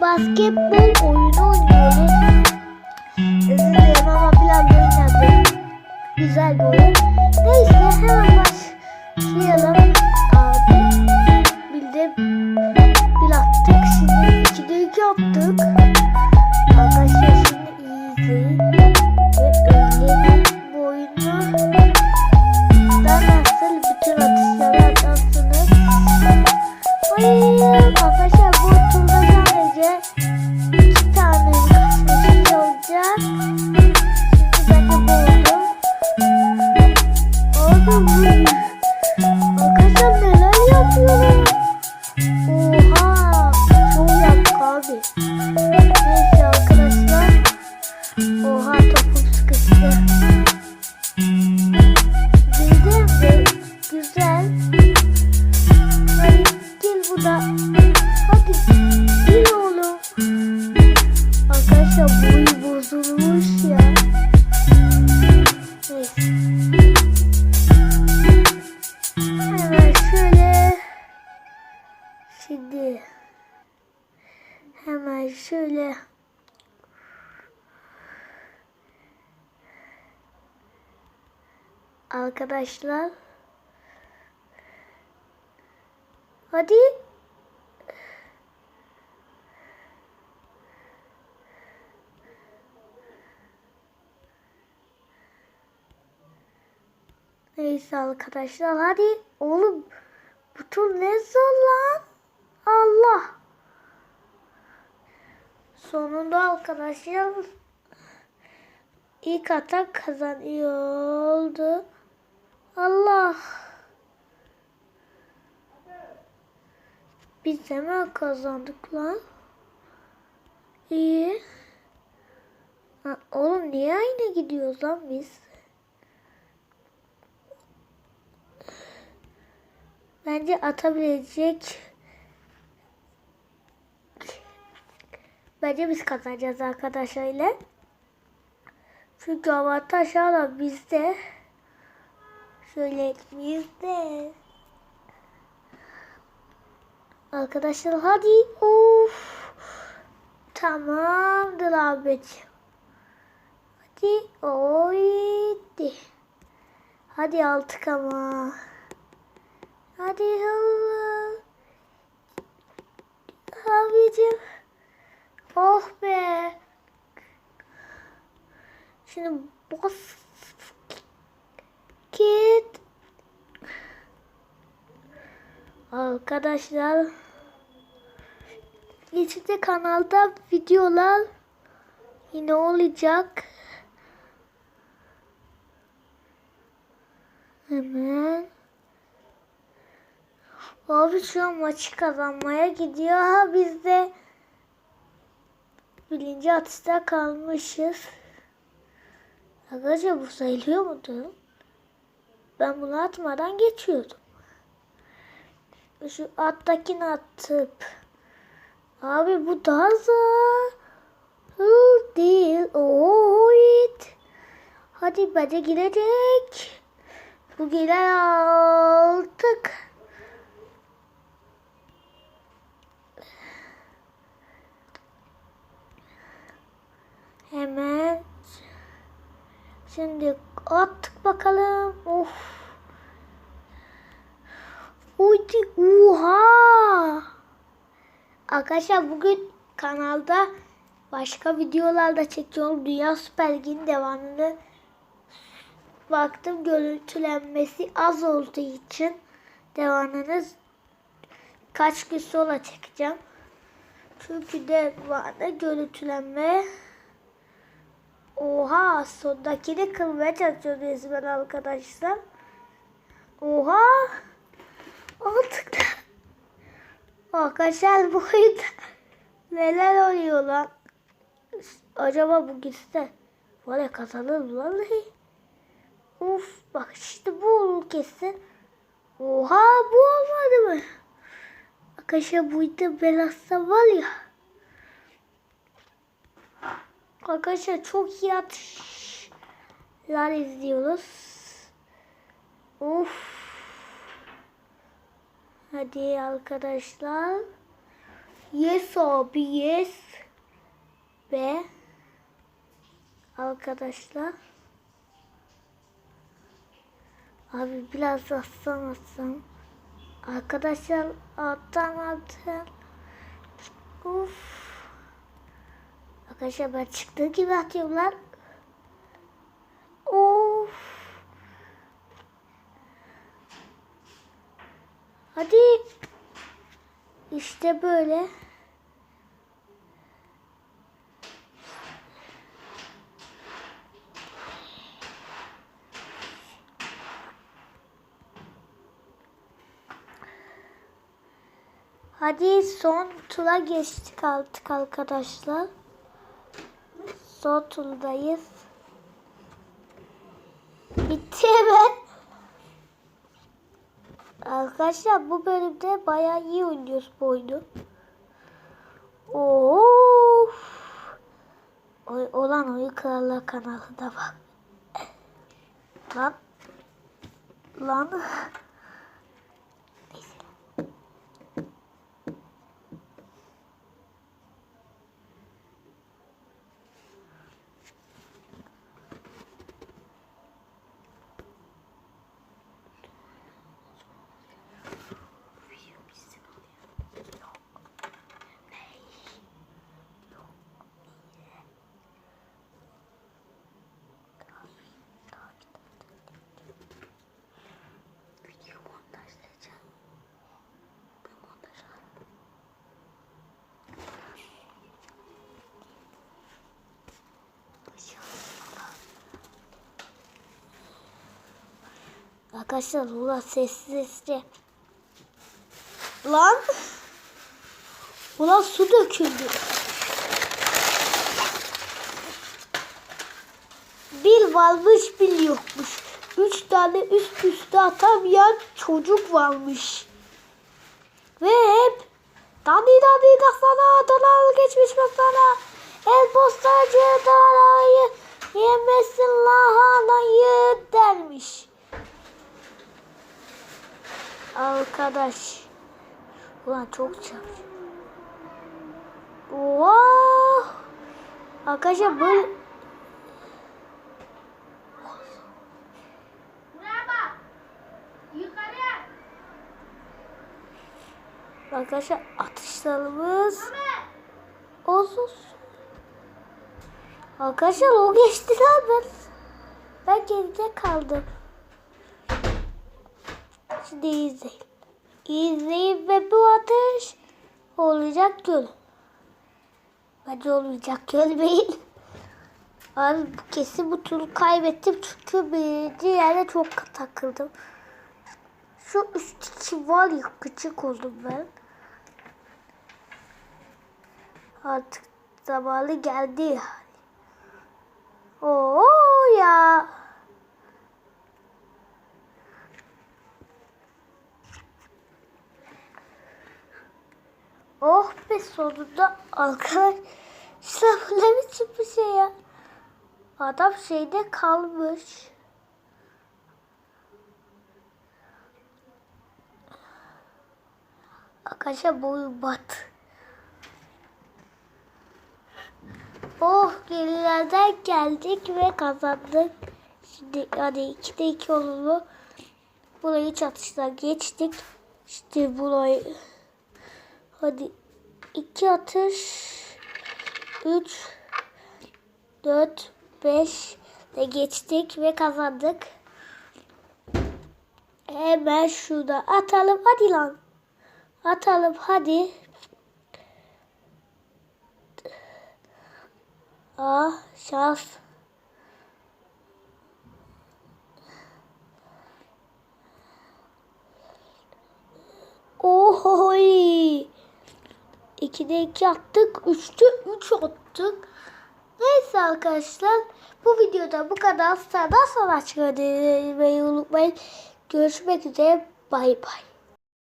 basketbol oyunu oynuyoruz. Dilerim ama biraz oynadım. Güzel bir oyun. Neyse hemen başlayalım. Abi bildim. Bir attık. Şimdi ikide iki attık. Hemen şöyle. Arkadaşlar. Hadi. Neyse arkadaşlar hadi. Oğlum bu tur ne zor lan. Allah. Sonunda arkadaşlar ilk atak kazanıyor oldu. Allah. Biz hemen kazandık lan. İyi. Ha, oğlum niye aynı gidiyoruz lan biz? Bence atabilecek. Bence biz kazanacağız arkadaşlarla. Çünkü avantaj hala bizde. Şöyle bizde. Arkadaşlar hadi. Of. Tamamdır abiciğim. Hadi. Oydi. Hadi altık ama. Hadi Allah. Abicim. Oh be. Şimdi bas. Git. Arkadaşlar. İçinde kanalda videolar yine olacak. Hemen. Abi şu an maçı kazanmaya gidiyor. Ha biz de birinci atışta kalmışız. Arkadaşlar bu sayılıyor mudur? Ben bunu atmadan geçiyordum. Şu alttakini atıp. Abi bu daha zor değil. Oo, it. Hadi bence girecek. Bu girer aldık. Hemen şimdi attık bakalım. Of. Uydu. Oha. Arkadaşlar bugün kanalda başka videolarda çekiyorum. Dünya Süper Lig'in devamını baktım görüntülenmesi az olduğu için devamını kaç gün sonra çekeceğim. Çünkü devamlı görüntülenme Oha sondakini kılmaya çalışıyor resmen arkadaşlar. Oha. Artık Arkadaşlar bu oyunda neler oluyor lan? Acaba bu gitse var ya kazanır mı vallahi? Uf bak işte bu olur kesin. Oha bu olmadı mı? Arkadaşlar bu oyunda belasta var ya. Arkadaşlar çok iyi atışlar izliyoruz. Of. Hadi arkadaşlar. Yes abi yes. Ve arkadaşlar abi biraz atsan atsan arkadaşlar alttan alttan uf arkadaşlar ben çıktığı gibi atıyorum lan. Of. Hadi. İşte böyle. Hadi son tura geçtik artık arkadaşlar. Son turdayız. Bitti hemen. Arkadaşlar bu bölümde bayağı iyi oynuyoruz bu oyunu. Of. Oy, olan Oyun Krallığı kanalında bak. Lan. Lan. Arkadaşlar ulan sessiz sesli. Lan. Ulan su döküldü. Bir varmış bir yokmuş. Üç tane üst üste atamayan çocuk varmış. Ve hep Dani dani da sana dolar geçmiş sana. El postacı dalayı yemesin lahanayı dermiş. Arkadaş. Ulan çok çarpıcı. Oha. Arkadaşlar böyle arkadaşlar atışlarımız olsun. Arkadaşlar o geçtiler ben. Ben geride kaldım. Şimdi izleyin. İzleyin ve bu atış olacak göl. Bence olmayacak görmeyin. Abi bu- kesin bu turu kaybettim çünkü birinci yerde çok takıldım. Şu üstteki var ya küçük oldum ben. Artık zamanı geldi yani. Oo ya. Oh be sonunda arkadaşlar bu ne biçim bir şey ya. Adam şeyde kalmış. Arkadaşlar bu oyun battı. Oh gerilerden geldik ve kazandık. Şimdi hadi 2'de 2 olulu. Burayı çatışla geçtik. İşte burayı. Hadi iki atış. 3 4 5 de geçtik ve kazandık. Hemen şurada atalım. Hadi lan. Atalım hadi. Ah şans. 2'de 2 attık. 3'te 3 attık. Neyse arkadaşlar. Bu videoda bu kadar. Sağdan sonra çıkıyor. unutmayın. Görüşmek üzere. Bay bay.